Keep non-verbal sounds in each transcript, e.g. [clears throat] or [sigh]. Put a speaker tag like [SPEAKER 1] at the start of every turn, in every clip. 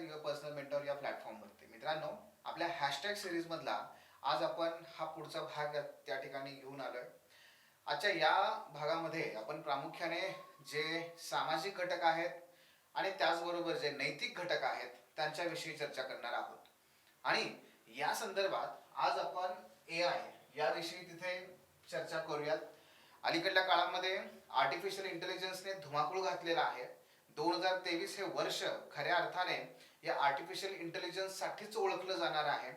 [SPEAKER 1] Your personal mentor या प्लॅटफॉर्मवरती मित्रांनो आपल्या हॅशटॅग सिरीजमधला आज आपण हा पुढचा भाग त्या ठिकाणी घेऊन आलोय. आजच्या या भागामध्ये आपण प्रामुख्याने जे सामाजिक घटक आहेत आणि त्याचबरोबर जे नैतिक घटक आहेत त्यांच्याविषयी चर्चा करणार आहोत. आणि या संदर्भात आज आपण ए आय याविषयी तिथे चर्चा करूयात. अलीकडल्या काळामध्ये आर्टिफिशियल इंटेलिजन्सने धुमाकूळ घातलेला आहे. दोन हजार तेवीस हे वर्ष खऱ्या अर्थाने या आर्टिफिशियल इंटेलिजन्ससाठीच ओळखलं जाणार आहे.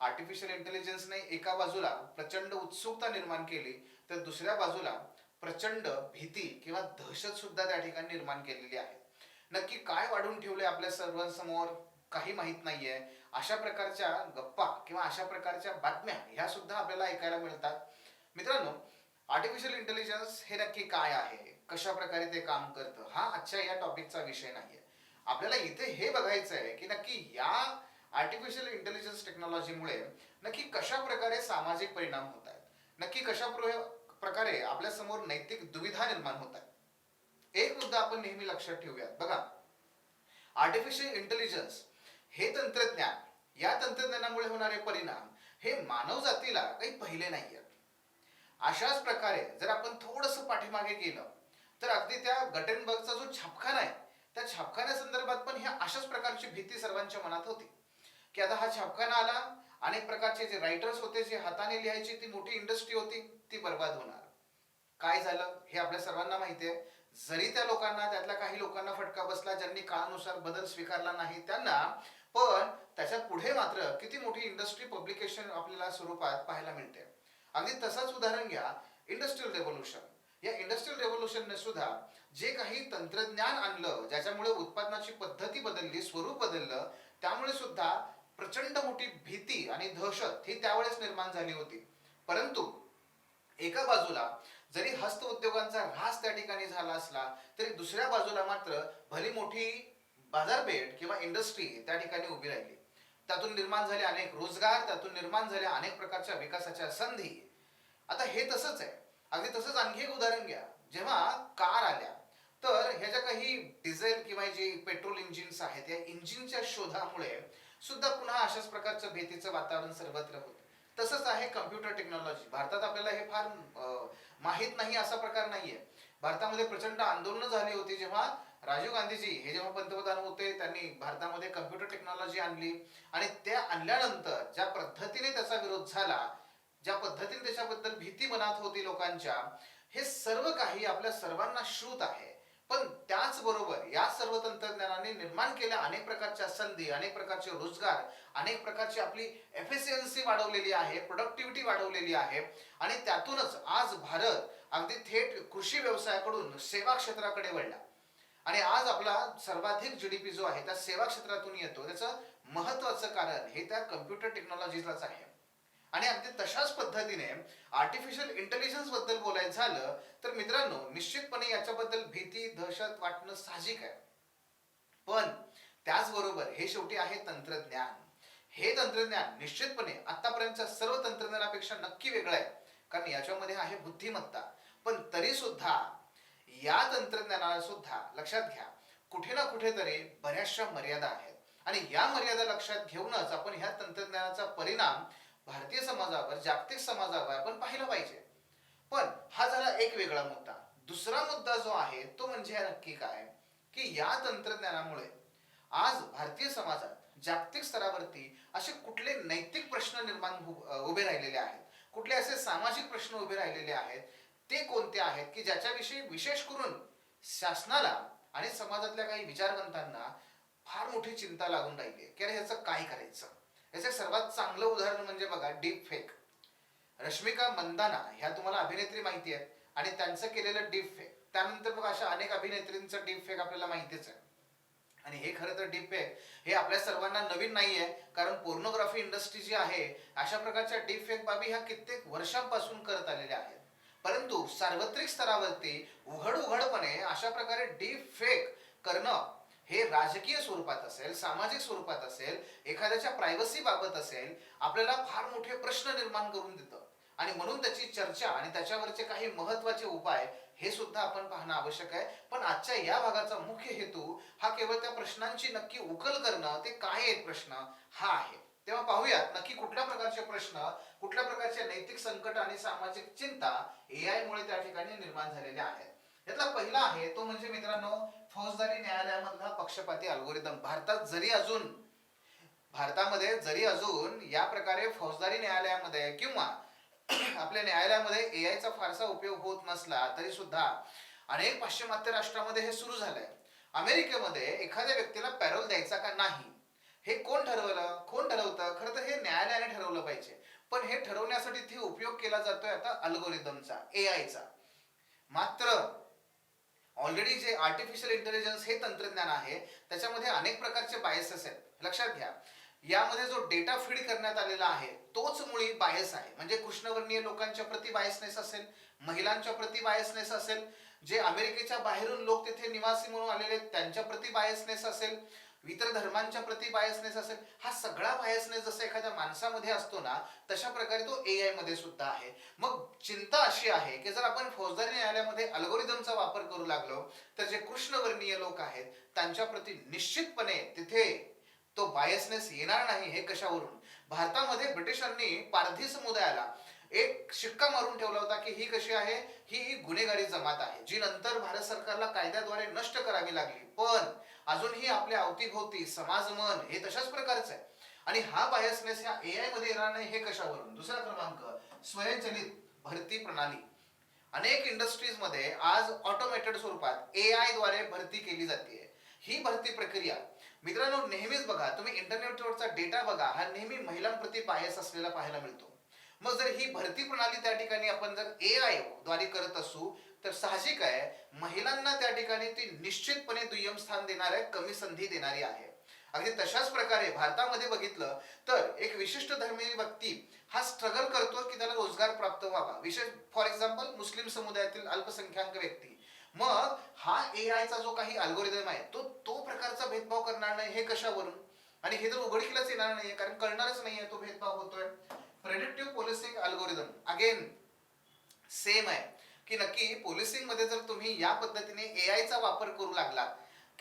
[SPEAKER 1] आर्टिफिशियल इंटेलिजन्सने एका बाजूला प्रचंड उत्सुकता निर्माण केली तर दुसऱ्या बाजूला प्रचंड भीती किंवा दहशत सुद्धा त्या ठिकाणी निर्माण केलेली आहे. नक्की काय वाढून ठेवले आपल्या सर्वांसमोर? काही माहीत नाहीये. अशा प्रकारच्या गप्पा किंवा अशा प्रकारच्या बातम्या ह्या सुद्धा आपल्याला ऐकायला मिळतात. मित्रांनो आर्टिफिशियल इंटेलिजन्स हे नक्की काय आहे? कशा प्रकारे ते काम करतं? हा आजच्या या टॉपिकचा विषय नाहीये. आपल्याला इथे हे बघायचं आहे की नक्की या आर्टिफिशियल इंटेलिजन्स टेक्नॉलॉजीमुळे नक्की कशा प्रकारे सामाजिक परिणाम होत आहेत? नक्की कशा प्रकारे आपल्यासमोर नैतिक दुविधा निर्माण होत आहेत? एक मुद्दा आपण नेहमी लक्षात ठेवूयात. बघा आर्टिफिशियल इंटेलिजन्स हे तंत्रज्ञान या तंत्रज्ञानामुळे होणारे परिणाम हे मानव जातीला काही पहिले नाही आहेत अशाच प्रकारे जर आपण थोडस पाठीमागे गेलं तर अगदी त्या गटेनबर्गचा जो छापखाना आहे त्या छापखान्या संदर्भात पण ह्या अशाच प्रकारची भीती सर्वांच्या मनात होती. की आता हा छापखाना आला अनेक प्रकारचे जे रायटर्स होते जे हाताने लिहायची ती मोठी इंडस्ट्री होती ती बर्बाद होणार. काय झालं? हे आपल्या सर्वांना माहिती आहे. जरी त्या लोकांना त्यातल्या काही लोकांना फटका बसला ज्यांनी काळानुसार बदल स्वीकारला नाही त्यांना पण त्याच्या पुढे मात्र किती मोठी इंडस्ट्री पब्लिकेशन आपल्याला स्वरूपात पाहायला मिळते. अगदी तसंच उदाहरण घ्या इंडस्ट्रियल रेव्होल्युशन या इंडस्ट्रियल रेव्होल्युशनने सुद्धा जे काही तंत्रज्ञान आणलं ज्याच्यामुळे उत्पादनाची पद्धती बदलली स्वरूप बदललं त्यामुळे सुद्धा प्रचंड मोठी भीती आणि दहशत ही त्यावेळेस निर्माण झाली होती. परंतु एका बाजूला जरी हस्त उद्योगांचा ऱ्हास त्या ठिकाणी झाला असला तरी दुसऱ्या बाजूला मात्र भली मोठी बाजारपेठ किंवा इंडस्ट्री त्या ठिकाणी उभी राहिली. त्यातून निर्माण झाले अनेक रोजगार त्यातून निर्माण झाल्या अनेक प्रकारच्या विकासाच्या संधी. आता हे तसंच आहे. अगदी तसंच आणखी एक उदाहरण घ्या. जेव्हा कार आल्या तर ह्या ज्या काही डिझेल किंवा जे पेट्रोल इंजिन्स आहेत या इंजिनच्या शोधामुळे सुद्धा पुन्हा अशाच प्रकारचं भीतीचं वातावरण सर्वत्र होतं. तसंच आहे कम्प्युटर टेक्नॉलॉजी भारतात आपल्याला हे फार माहीत नाही असा प्रकार नाहीये. भारतामध्ये प्रचंड आंदोलनं झाली होती जेव्हा राजीव गांधीजी हे जेव्हा पंतप्रधान होते त्यांनी भारतामध्ये कम्प्युटर टेक्नॉलॉजी आणली. आणि त्या आणल्यानंतर ज्या पद्धतीने त्याचा विरोध झाला ज्या पद्धतीने त्याच्याबद्दल भीती मनात होती लोकांच्या हे सर्व काही आपल्या सर्वांना श्रूत आहे. पण त्याचबरोबर या सर्व तंत्रज्ञानाने निर्माण केल्या अनेक प्रकारच्या संधी अनेक प्रकारचे रोजगार अनेक प्रकारची आपली एफिशियन्सी वाढवलेली आहे प्रोडक्टिव्हिटी वाढवलेली आहे. आणि त्यातूनच आज भारत अगदी थेट कृषी व्यवसायाकडून सेवा क्षेत्राकडे वळला. आणि आज आपला सर्वाधिक जीडीपी जो आहे त्या सेवा क्षेत्रातून येतो. त्याचं महत्वाचं कारण हे त्या कम्प्युटर टेक्नॉलॉजीलाच आहे. आणि अगदी तशाच पद्धतीने आर्टिफिशियल इंटेलिजन्सबद्दल बोलायचं झालं तर मित्रांनो निश्चितपणे याच्याबद्दल भीती दहशत वाटणं साहजिक आहे. पण त्याचबरोबर हे शेवटी आहे तंत्रज्ञान. हे तंत्रज्ञान निश्चितपणे आतापर्यंतच्या सर्व तंत्रज्ञानापेक्षा नक्की वेगळं आहे कारण याच्यामध्ये आहे बुद्धिमत्ता. पण तरी सुद्धा या तंत्रज्ञानाला सुद्धा लक्षात घ्या कुठे ना कुठेतरी बऱ्याचशा मर्यादा आहेत. आणि या मर्यादा लक्षात घेऊनच आपण ह्या तंत्रज्ञानाचा परिणाम भारतीय समाजावर जागतिक समाजावर आपण पाहिला पाहिजे. पण हा झाला एक वेगळा मुद्दा. दुसरा मुद्दा जो आहे तो म्हणजे नक्की काय? की या तंत्रज्ञानामुळे आज भारतीय समाजात जागतिक स्तरावरती असे कुठले नैतिक प्रश्न निर्माण उभे राहिलेले आहेत? कुठले असे सामाजिक प्रश्न उभे राहिलेले आहेत? ते कोणते आहेत? की ज्याच्याविषयी विशेष करून शासनाला आणि समाजातल्या काही विचारवंतांना फार मोठी चिंता लागून राहिली की अरे ह्याचं काय करायचं? याचं सर्वात चांगलं उदाहरण म्हणजे बघा डीप फेक रश्मिका मंदाना ह्या तुम्हाला अभिनेत्री माहिती आहेत. आणि त्यांचं केलेलं डीप फेक त्यानंतर बघा अशा अनेक अभिनेत्रींचं डीप फेक आपल्याला माहितीच आहे. आणि हे खरं तर डीप फेक हे आपल्या सर्वांना नवीन नाही आहे कारण पोर्नोग्राफी इंडस्ट्री जी आहे अशा प्रकारच्या डीप फेक बाबी ह्या कित्येक वर्षांपासून करत आलेल्या आहेत. परंतु सार्वत्रिक स्तरावरती उघड उघडपणे अशा प्रकारे डीप फेक करणं हे राजकीय स्वरूपात असेल सामाजिक स्वरूपात असेल एखाद्याच्या प्रायव्हसी बाबत असेल आपल्याला फार मोठे प्रश्न निर्माण करून देतं. आणि म्हणून त्याची चर्चा आणि त्याच्यावरचे काही महत्त्वाचे उपाय हे सुद्धा आपण पाहणं आवश्यक आहे. पण आजच्या या भागाचा मुख्य हेतू हा केवळ त्या प्रश्नांची नक्की उकल करणं ते काय आहेत प्रश्न हा आहे. तेव्हा पाहूयात नक्की कुठल्या प्रकारचे प्रश्न कुठल्या प्रकारचे नैतिक संकट आणि सामाजिक चिंता एआय मुळे त्या ठिकाणी निर्माण झालेल्या आहेत. यातला पहिला आहे तो म्हणजे मित्रांनो फौजदारी न्यायालयामधला पक्षपाती अल्गोरिदम भारतात जरी अजून भारतामध्ये जरी अजून या प्रकारे फौजदारी न्यायालयामध्ये किंवा [clears throat] आपल्या न्यायालयामध्ये ए आयचा फारसा उपयोग होत नसला तरी सुद्धा अनेक पाश्चिमात्य राष्ट्रामध्ये हे सुरू झालंय. अमेरिकेमध्ये एखाद्या व्यक्तीला पॅरोल द्यायचा का नाही? हे कोण ठरवलं? कोण ठरवतं? खरं तर हे न्यायालयाने ठरवलं पाहिजे. पण हे ठरवण्यासाठी ते उपयोग केला जातोय आता अल्गोरिदमचा ए आयचा मात्र ऑलरेडी जे आर्टिफिशियल इंटेलिजन्स हे तंत्रज्ञान आहे त्याच्यामध्ये अनेक प्रकारचे बायसेस आहेत. लक्षात घ्या. यामध्ये जो डेटा फीड करण्यात आलेला आहे तोच मुळी बायस आहे. म्हणजे कृष्णवर्णीय लोकांच्या प्रति बायसनेस असेल महिलांच्या प्रति बायसनेस असेल जे अमेरिकेच्या बाहेरून लोक तिथे निवासी म्हणून आलेले आहेत, त्यांच्या प्रति बायसनेस असेल इतर धर्मांच्या प्रति बायसनेस असेल हा सगळा बायसनेस जसं एखाद्या माणसामध्ये असतो ना तशा प्रकारे तो ए आयमध्ये सुद्धा आहे. मग चिंता अशी आहे की जर आपण फौजदारी न्यायालयामध्ये अल्गोरिदमचा वापर करू लागलो तर जे कृष्णवर्णीय लोक आहेत त्यांच्या प्रति निश्चितपणे तिथे तो बायसनेस येणार नाही हे कशावरून? भारतामध्ये ब्रिटिशांनी पारधी समुदायाला एक शिक्का मारून ठेवला होता की ही कशी आहे? ही ही गुन्हेगारी जमात आहे जी नंतर भारत सरकारला कायद्याद्वारे नष्ट करावी लागली. पण अजूनही आपल्या अवतीभोवती समाज मन हे तशाच प्रकारचं आहे. आणि हा बायसनेस ह्या ए आयमध्ये येणार नाही हे कशावरून? दुसरा क्रमांक स्वयंचलित भरती प्रणाली. अनेक इंडस्ट्रीजमध्ये आज ऑटोमेटेड स्वरूपात ए आयद्वारे भरती केली जाते. ही भरती प्रक्रिया मित्रांनो नेहमीच बघा. तुम्ही इंटरनेटवरचा डेटा बघा हा नेहमी महिलांप्रती बायस असलेला पाहायला मिळतो. मग जर ही भरती प्रणाली त्या ठिकाणी आपण जर ए आयद्वारे करत असू तर साहजिक आहे महिलांना त्या ठिकाणी ती निश्चितपणे दुय्यम स्थान देणार आहे कमी संधी देणारी आहे. अगदी तशाच प्रकारे भारतामध्ये बघितलं तर एक विशिष्ट धर्मीय व्यक्ती हा स्ट्रगल करतो की त्याला रोजगार प्राप्त व्हावा. विशेष फॉर एक्झाम्पल मुस्लिम समुदायातील अल्पसंख्याक व्यक्ती. मग हा ए चा जो काही अल्गोरिदम आहे तो तो प्रकारचा भेदभाव करणार नाही हे कशावरून? आणि हे तर उघडकीलाच येणार नाहीये कारण कळणारच नाहीये तो भेदभाव होतोय. Predictive policing algorithm again same आहे. की नक्की पोलिसिंगमध्ये जर तुम्ही या पद्धतीने ए चा वापर करू लागला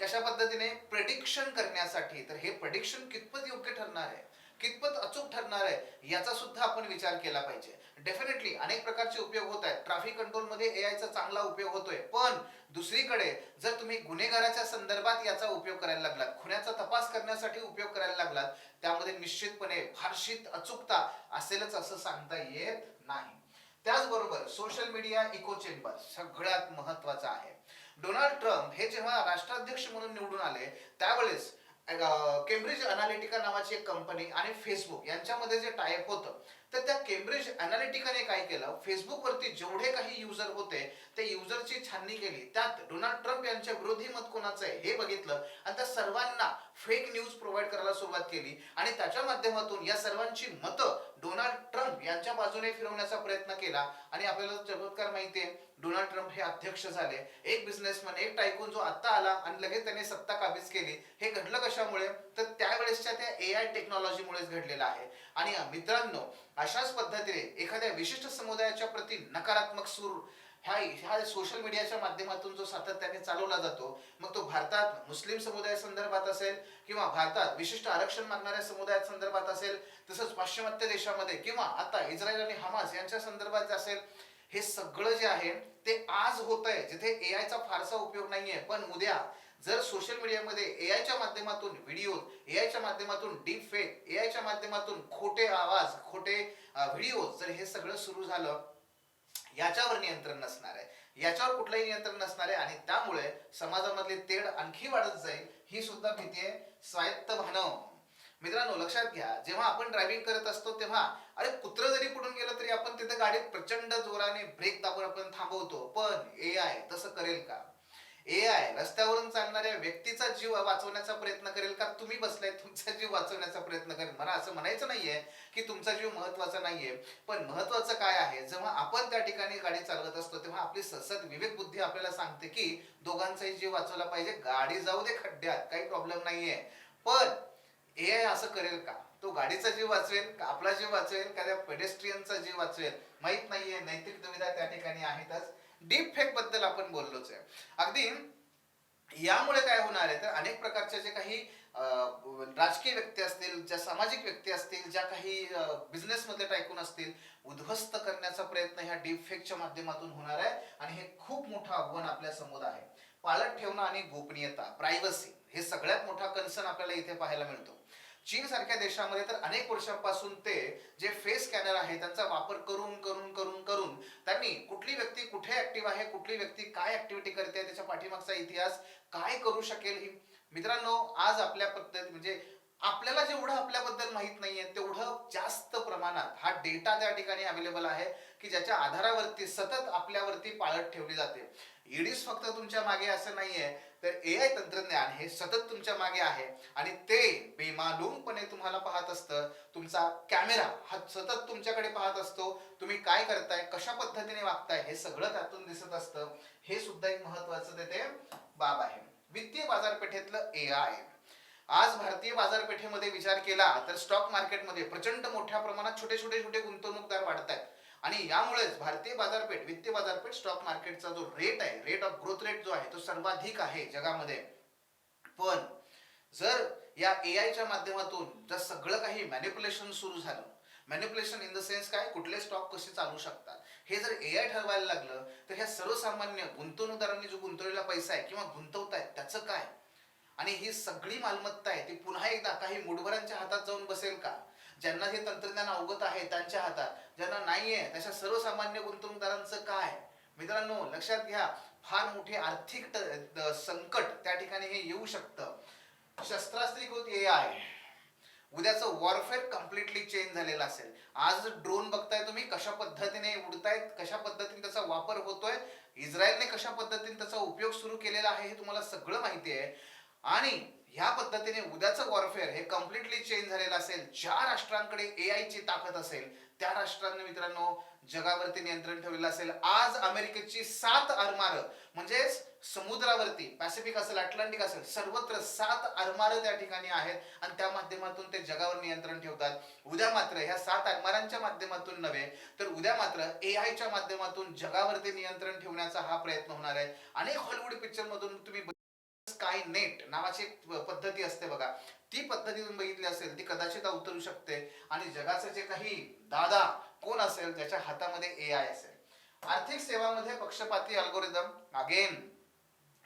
[SPEAKER 1] कशा पद्धतीने प्रडिक्शन करण्यासाठी तर हे प्रडिक्शन कितपत योग्य ठरणार आहे कितपत अचूक ठरणार आहे याचा सुद्धा आपण विचार केला पाहिजे. डेफिनेटली अनेक प्रकारचे उपयोग होत आहेत. ट्रॅफिक कंट्रोलमध्ये आयचा चा चांगला उपयोग होतोय. पण दुसरीकडे जर तुम्ही गुन्हेगाराच्या संदर्भात याचा उपयोग करायला लागलात खुन्याचा तपास करण्यासाठी उपयोग करायला लागलात त्यामध्ये निश्चितपणे फारशी अचूकता असेलच असं सांगता येत नाही. त्याचबरोबर सोशल मीडिया इको चेंबर सगळ्यात महत्त्वाचा आहे. डोनाल्ड ट्रम्प हे जेव्हा राष्ट्राध्यक्ष म्हणून निवडून आले त्यावेळेस केम्ब्रिज अनालिटिका नावाची एक कंपनी आणि फेसबुक यांच्यामध्ये जे टायप होतं तर त्या केम्ब्रिज अनालिटिकाने काय केलं? फेसबुकवरती जेवढे काही युजर होते ते युजरची छाननी केली. त्यात डोनाल्ड ट्रम्प यांच्या विरोधी मत कोणाचं आहे हे बघितलं. आणि त्या सर्वांना फेक न्यूज प्रोव्हाइड करायला सुरुवात केली. आणि त्याच्या माध्यमातून या सर्वांची मतं डोनाल्ड ट्रम्प यांच्या बाजूने फिरवण्याचा प्रयत्न केला. आणि आपल्याला चमत्कार आहे डोनाल्ड ट्रम्प हे अध्यक्ष झाले. एक बिझनेसमॅन एक टायकून जो आत्ता आला आणि लगेच त्याने सत्ता काबीज केली. हे घडलं कशामुळे? तर त्यावेळेसच्या त्या ए आय टेक्नॉलॉजीमुळेच घडलेलं आहे. आणि मित्रांनो अशाच पद्धतीने एखाद्या विशिष्ट समुदायाच्या प्रती नकारात्मक सूर ह्या ह्या सोशल मीडियाच्या माध्यमातून जो सातत्याने चालवला जातो मग तो भारतात मुस्लिम समुदाया संदर्भात असेल किंवा भारतात विशिष्ट आरक्षण मागणाऱ्या समुदाया संदर्भात असेल तसंच पाश्चिमात्य देशामध्ये किंवा आता इस्रायल आणि हमास यांच्या संदर्भात असेल हे सगळं जे आहे ते आज होत आहे जिथे ए आयचा फारसा उपयोग नाहीये. पण उद्या जर सोशल मीडियामध्ये ए आयच्या माध्यमातून व्हिडिओ ए आयच्या माध्यमातून डीप फेक ए आयच्या माध्यमातून खोटे आवाज खोटे व्हिडिओ जर हे सगळं सुरू झालं याच्यावर नियंत्रण नसणार आहे. याच्यावर कुठलंही नियंत्रण नसणार आहे आणि त्यामुळे समाजामधले तेढ आणखी वाढत जाईल ही सुद्धा भीती आहे. स्वायत्त भानव मित्रांनो लक्षात घ्या जेव्हा आपण ड्रायव्हिंग करत असतो तेव्हा अरे कुत्र जरी पुढून गेलं तरी आपण तिथे गाडीत प्रचंड जोराने ब्रेक दाबून आपण थांबवतो. पण ए आय तसं करेल का? ए आय रस्त्यावरून चालणाऱ्या व्यक्तीचा जीव वाचवण्याचा प्रयत्न करेल का? तुम्ही बसलाय तुमचा जीव वाचवण्याचा प्रयत्न करेल. मला असं म्हणायचं नाहीये की तुमचा जीव महत्त्वाचा नाहीये. पण महत्वाचं काय आहे? जेव्हा आपण त्या ठिकाणी गाडी चालवत असतो तेव्हा आपली ससत विवेक बुद्धी आपल्याला सांगते की दोघांचाही जीव वाचवला पाहिजे. गाडी जाऊ दे खड्ड्यात काही प्रॉब्लेम नाहीये. पण ए आय असं करेल का? तो गाडीचा जीव वाचवेल का आपला जीव वाचवेल का? त्या पेडेस्ट्रियनचा जीव वाचवेल? माहीत नाहीये. नैतिक दुविधा त्या ठिकाणी आहेतच. डीप फेकबद्दल आपण बोललोच आहे. अगदी यामुळे काय होणार आहे तर अनेक प्रकारच्या जे काही राजकीय व्यक्ती असतील ज्या सामाजिक व्यक्ती असतील ज्या काही बिझनेसमध्ये टायकून असतील उद्ध्वस्त करण्याचा प्रयत्न ह्या डीप फेकच्या माध्यमातून होणार आहे आणि हे खूप मोठं आव्हान आपल्यासमोर आहे. पाळत ठेवणं आणि गोपनीयता प्रायव्हसी हे सगळ्यात मोठा कन्सर्न आपल्याला इथे पाहायला मिळतो. चीन सारख्या देशामध्ये तर अनेक वर्षांपासून ते जे फेस स्कॅनर आहे त्यांचा वापर करून करून करून करून त्यांनी कुठली व्यक्ती कुठे ऍक्टिव्ह आहे कुठली व्यक्ती काय ऍक्टिव्हिटी करते त्याच्या पाठीमागचा इतिहास काय करू शकेल ही? मित्रांनो आज आपल्या पद्धत म्हणजे आपल्याला जेवढं आपल्याबद्दल माहीत नाहीये तेवढं जास्त प्रमाणात हा डेटा त्या ठिकाणी अवेलेबल आहे की ज्याच्या आधारावरती सतत आपल्यावरती पाळत ठेवली जाते. ईडीस फक्त तुमच्या मागे असं नाहीये. तर ए आय तंत्रज्ञान हे सतत तुमच्या मागे आहे. आणि ते बेमालूमपणे तुम्हाला पाहत असतं. तुमचा कॅमेरा हा सतत तुमच्याकडे पाहत असतो. तुम्ही काय करताय कशा पद्धतीने वागताय हे सगळं त्यातून दिसत असतं. हे सुद्धा एक महत्वाचं तेथे बाब आहे. वित्तीय बाजारपेठेतलं ए आय आज भारतीय बाजारपेठेमध्ये विचार केला तर स्टॉक मार्केटमध्ये प्रचंड मोठ्या प्रमाणात छोटे छोटे छोटे गुंतवणूकदार वाढत आहेत आणि यामुळेच भारतीय बाजारपेठ वित्तीय बाजारपेठ स्टॉक मार्केटचा जो रेट आहे रेट ऑफ ग्रोथ रेट जो आहे तो सर्वाधिक आहे जगामध्ये. पण जर या ए आयच्या माध्यमातून जर सगळं काही मॅन्युप्युलेशन सुरू झालं मॅन्युप्युलेशन इन द सेन्स काय? कुठले स्टॉक कसे चालू शकतात? हे जर ए आय ठरवायला लागलं तर ह्या सर्वसामान्य गुंतवणूकदारांनी जो गुंतवलेला पैसा आहे किंवा गुंतवतायत त्याचं काय? आणि ही सगळी मालमत्ता आहे ती पुन्हा एकदा काही मुठभरांच्या हातात जाऊन बसेल का? ज्यांना हे तंत्रज्ञान अवगत आहे त्यांच्या हातात ज्यांना नाहीये तशा सर्वसामान्य गुंतवणूकदारांचं काय? मित्रांनो लक्षात घ्या फार मोठे आर्थिक संकट त्या ठिकाणी हे येऊ शकतं. शस्त्रास्त्रीकृत ए आय उद्याचं वॉरफेअर कम्प्लिटली चेंज झालेलं असेल. आज ड्रोन बघताय तुम्ही कशा पद्धतीने उडतायत कशा पद्धतीने त्याचा वापर होतोय इस्रायलने कशा पद्धतीने त्याचा उपयोग सुरू केलेला आहे हे तुम्हाला सगळं माहिती आहे. आणि ह्या पद्धतीने उद्याचं वॉरफेअर हे कम्प्लिटली चेंज झालेलं असेल ज्या राष्ट्रांकडे ए आयची ताकद असेल त्या राष्ट्रांनी मित्रांनो जगावरती नियंत्रण ठेवलेलं असेल. आज अमेरिकेची सात आरमार म्हणजे समुद्रावरती पॅसिफिक असेल अटलांटिक असेल सर्वत्र सात आरमार त्या ठिकाणी आहेत आणि त्या माध्यमातून ते जगावर नियंत्रण ठेवतात. उद्या मात्र ह्या सात आरमारांच्या माध्यमातून नव्हे तर उद्या मात्र ए आयच्या माध्यमातून जगावरती नियंत्रण ठेवण्याचा हा प्रयत्न होणार आहे. अनेक हॉलिवूड पिक्चरमधून तुम्ही स्काय नेट नावाची एक पद्धती असते बघा. ती पद्धती तुम्ही बघितली असेल ती कदाचित उतरू शकते. आणि जगाचे जे काही दादा कोण असेल त्याच्या हातामध्ये ए आय असेल. आर्थिक सेवामध्ये पक्षपाती अल्गोरिदम अगेन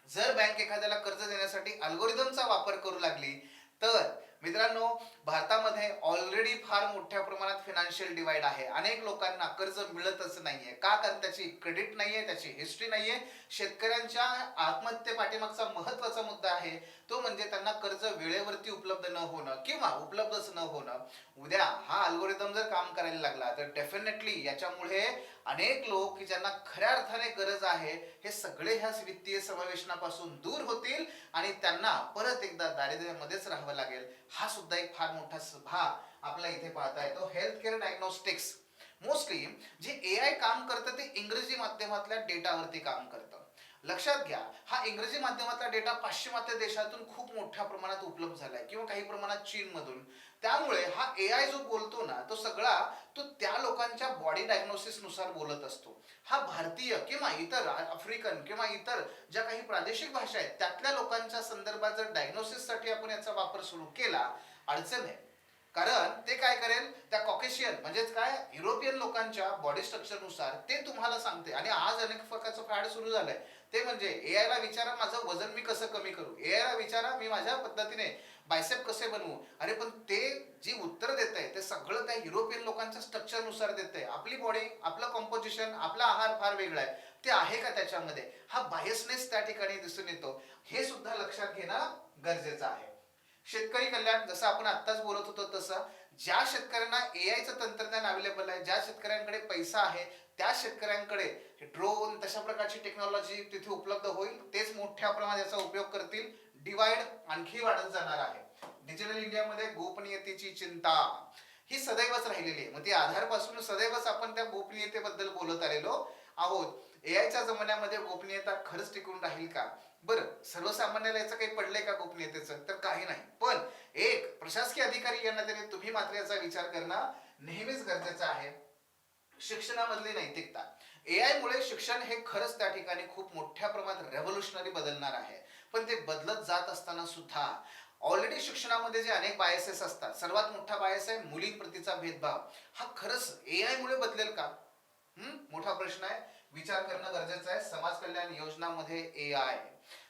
[SPEAKER 1] जर बँक एखाद्याला कर्ज देण्यासाठी अल्गोरिदमचा वापर करू लागली तर मित्रांनो भारतामध्ये ऑलरेडी फार मोठ्या प्रमाणात फिनान्शियल डिवाइड आहे. अनेक लोकांना कर्ज मिळतच नाहीये. का? कारण त्याची क्रेडिट नाहीये त्याची हिस्ट्री नाहीये. शेतकऱ्यांच्या आत्महत्ये पाठीमागचा महत्त्वाचा मुद्दा आहे. तो म्हणजे त्यांना कर्ज वेळेवरती उपलब्ध न होणं किंवा उपलब्धच न होणं. उद्या हा अल्गोरिदम जर काम करायला लागला तर डेफिनेटली याच्यामुळे अनेक लोक की ज्यांना खऱ्या अर्थाने गरज आहे हे सगळे ह्या वित्तीय समावेशनापासून दूर होतील आणि त्यांना परत एकदा दारिद्र्यामध्येच राहावं लागेल. हा सुद्धा एक फार मोठा भाग आपला इथे पाहता येतो. हेल्थ केअर डायग्नोस्टिक्स मोस्टली जे ए आय काम करतं ते इंग्रजी माध्यमातल्या डेटावरती काम करतं. लक्षात घ्या हा इंग्रजी माध्यमातला डेटा पाश्चिमात्य देशातून खूप मोठ्या प्रमाणात उपलब्ध झालाय किंवा काही प्रमाणात चीन मधून त्यामुळे हा ए आय जो बोलतो ना तो सगळा तो त्या लोकांच्या बॉडी डायग्नोसिसनुसार बोलत असतो. हा भारतीय किंवा इतर आफ्रिकन किंवा इतर ज्या काही प्रादेशिक भाषा आहेत त्यातल्या लोकांच्या संदर्भात जर डायग्नोसिससाठी आपण याचा वापर सुरू केला अडचण आहे. कारण ते काय करेल त्या कॉकेशियन म्हणजेच काय युरोपियन लोकांच्या बॉडी स्ट्रक्चरनुसार ते तुम्हाला सांगते. आणि आज अनेक प्रकारचं फॅड सुरू झालंय. ते म्हणजे ए आयला विचारा माझं वजन मी कसं कमी करू? ए आयला विचारा मी माझ्या पद्धतीने बायसेप कसे बनवू? अरे पण ते जी उत्तर देत आहे ते सगळं त्या युरोपियन लोकांच्या स्ट्रक्चरनुसार देत आहे आपली बॉडी आपलं कॉम्पोजिशन आपला आहार फार वेगळा आहे. ते आहे का त्याच्यामध्ये? हा बायसनेस त्या ठिकाणी दिसून येतो. हे सुद्धा लक्षात घेणं गरजेचं आहे. शेतकरी कल्याण जसं आपण आत्ताच बोलत होतो तसं ज्या शेतकऱ्यांना ए आयचं तंत्रज्ञान अवेलेबल आहे ज्या शेतकऱ्यांकडे पैसा आहे त्या शेतकऱ्यांकडे ड्रोन तशा प्रकारची टेक्नॉलॉजी तिथे उपलब्ध होईल तेच मोठ्या प्रमाणात याचा उपयोग करतील डिवाइड आणखी वाढत जाणार आहे. डिजिटल इंडियामध्ये गोपनीयतेची चिंता. ही सदैवच राहिलेली आहे. मग ती आधारपासून सदैवच आपण त्या गोपनीयतेबद्दल बोलत आलेलो आहोत. ए आयच्या जमान्यामध्ये गोपनीयता खरंच टिकून राहील का? बरं सर्वसामान्याला याचं काही पडलंय का गोपनीयतेचं? तर काही नाही. प्रशासकीय अधिकारी यांना तरी तुम्ही मात्र याचा विचार करणं नेहमीच गरजेचं आहे. शिक्षणामधली नैतिकता. ए आय मुळे शिक्षण हे खरंच त्या ठिकाणी खूप मोठ्या प्रमाणात रेव्होल्युशनरी बदलणार आहे. पण ते बदलत जात असताना सुद्धा ऑलरेडी शिक्षणामध्ये जे अनेक बायसेस असतात सर्वात मोठा बायस आहे मुलींप्रतीचा भेदभाव. हा खरंच ए आय मुळे बदलेल का? हम्म? मोठा प्रश्न आहे. विचार करणं गरजेचं आहे. समाज कल्याण योजनामध्ये ए आय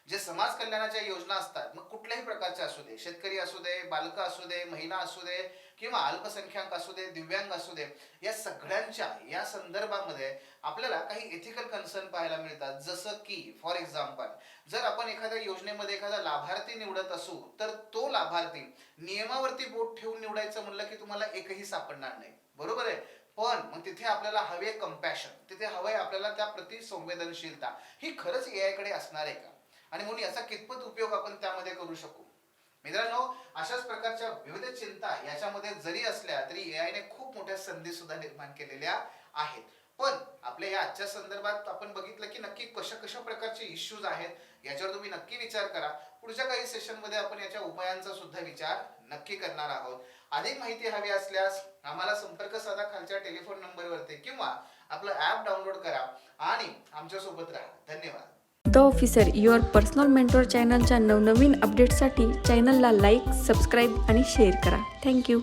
[SPEAKER 1] जे समाज कल्याणाच्या योजना असतात मग कुठल्याही प्रकारच्या असू दे शेतकरी असू दे बालकं असू दे महिला असू दे किंवा अल्पसंख्याक असू दे दिव्यांग असू दे या सगळ्यांच्या या संदर्भामध्ये आपल्याला काही एथिकल कन्सर्न पाहायला मिळतात. जसं की फॉर एक्झाम्पल जर आपण एखाद्या योजनेमध्ये एखादा लाभार्थी निवडत असू तर तो लाभार्थी नियमावरती बोट ठेवून निवडायचं म्हणलं की तुम्हाला एकही सापडणार नाही. बरोबर आहे? पण मग तिथे आपल्याला हवे कम्पॅशन तिथे हवंय आपल्याला त्या प्रति संवेदनशीलता. ही खरंच ए कडे असणार आहे का? आणि म्हणून याचा कितपत उपयोग आपण त्यामध्ये करू शकू? मित्रांनो अशाच प्रकारच्या विविध चिंता याच्यामध्ये जरी असल्या तरी ए खूप मोठ्या संधी सुद्धा निर्माण केलेल्या आहेत. पण आपल्या या आजच्या संदर्भात आपण बघितलं की नक्की कशा कशा प्रकारचे इश्यूज आहेत याच्यावर तुम्ही नक्की विचार करा. पुढच्या काही सेशनमध्ये आपण याच्या उपायांचा सुद्धा विचार नक्की करणार आहोत. अधिक माहिती हवी असल्यास आम्हाला संपर्क साधा खालच्या टेलिफोन नंबरवरती किंवा आपलं ऍप डाउनलोड करा आणि आमच्यासोबत राहा. धन्यवाद.
[SPEAKER 2] The officer your personal mentor चॅनलच्या नवनवीन अपडेट्ससाठी चॅनलला लाईक सबस्क्राईब आणि शेअर करा. Thank you